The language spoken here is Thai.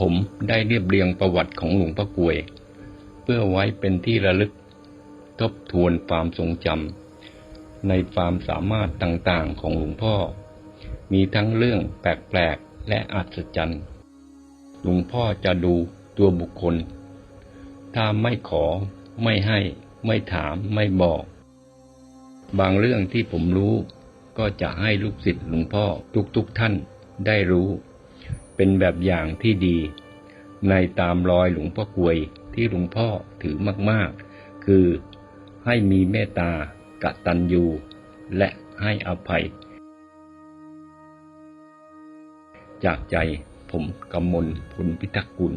ผมได้เรียบเรียงประวัติของหลวงพ่อกวย เพื่อไว้เป็นที่ระลึก ทบทวนความทรงจำในความสามารถต่างๆของหลวงพ่อ มีทั้งเรื่องแปลกๆและอัศจรรย์หลวงพ่อจะดูตัวบุคคล ถ้าไม่ขอ ไม่ให้ ไม่ถาม ไม่บอก บางเรื่องที่ผมรู้ ก็จะให้ลูกศิษย์หลวงพ่อทุกๆทท่านได้รู้ เป็นแบบอย่างที่ดี ในตามรอยหลวงพ่อกวยที่หลวงพ่อถือมากๆ คือให้มีเมตตากตัญญูและให้อภัย จากใจผมกำมลพลพิทักษ์กุล